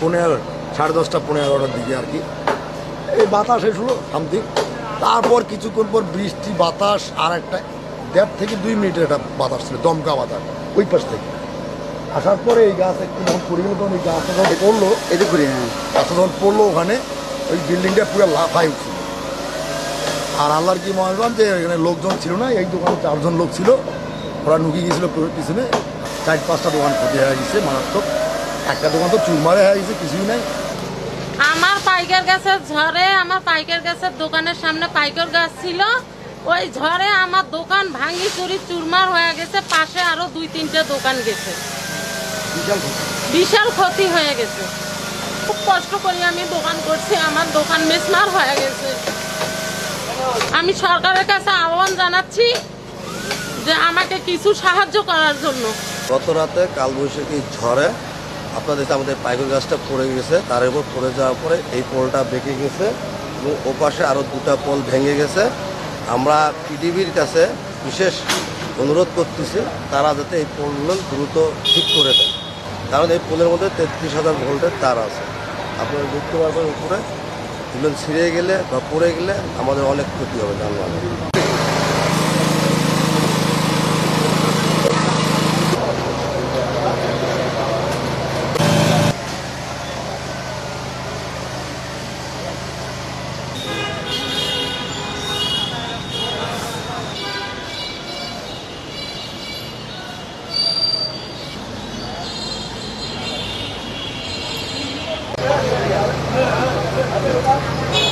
পনেরো সাড়ে দশটা পনেরো এগারোটার দিকে আর কি। এই বাতাস এসলো সামথিং তারপর কিছুক্ষণ পর বৃষ্টি বাতাস আর একটা দেড় থেকে দুই মিনিটের একটা বাতাস ছিল দমকা বাতাস ওই পাশ থেকে। আসার পরে এই গাছ একটু যখন তখন এই গাছটা যখন পড়ল এই হ্যাঁ গাছটা যখন পড়ল ওখানে ওই বিল্ডিংটা পুরো লাফাই উঠছিল আর আল্লাহর কি মহাজন যে এখানে লোকজন ছিল না এই দোকানে চারজন লোক ছিল। ওরা নুকি গিয়েছিল পিছনে চার পাঁচটা দোকান ক্ষতি হয়ে গেছে মারাত্মক। একটা দোকান তো চুরমারে হয়ে গেছে কিছুই নাই। আমার পাইকার গাছের ঝড়ে আমার পাইকার গাছের দোকানের সামনে পাইকার গাছ ছিল। ওই ঝড়ে আমার দোকান ভাঙি চুরি চুরমার হয়ে গেছে পাশে আরও দুই তিনটে দোকান গেছে। বিশাল ক্ষতি। হয়ে গেছে। খুব কষ্ট করি আমি দোকান করছি আমার দোকান মেসমার হয়ে গেছে। আমি সরকারের কাছে আহ্বান জানাচ্ছি যে আমাকে কিছু সাহায্য করার জন্য। গত রাতে কালবৈশাখী ঝড়ে আপনাদের যে আমাদের পাইকর গাছটা পড়ে গেছে, তার উপর পড়ে যাওয়ার পরে এই পোলটা বেঁকে গেছে এবং ওপাশে আরও দুটা পোল ভেঙে গেছে। আমরা পিডিবির কাছে বিশেষ অনুরোধ করতেছি, তারা যাতে এই পোলগুলো দ্রুত ঠিক করে দেয়। কারণ এই পোলের মধ্যে তেত্রিশ হাজার ভোল্টের তার আছে। আপনারা দেখতে পারবেন উপরে। এগুলো ছিঁড়ে গেলে বা পড়ে গেলে আমাদের অনেক ক্ষতি হবে যানবাহনের И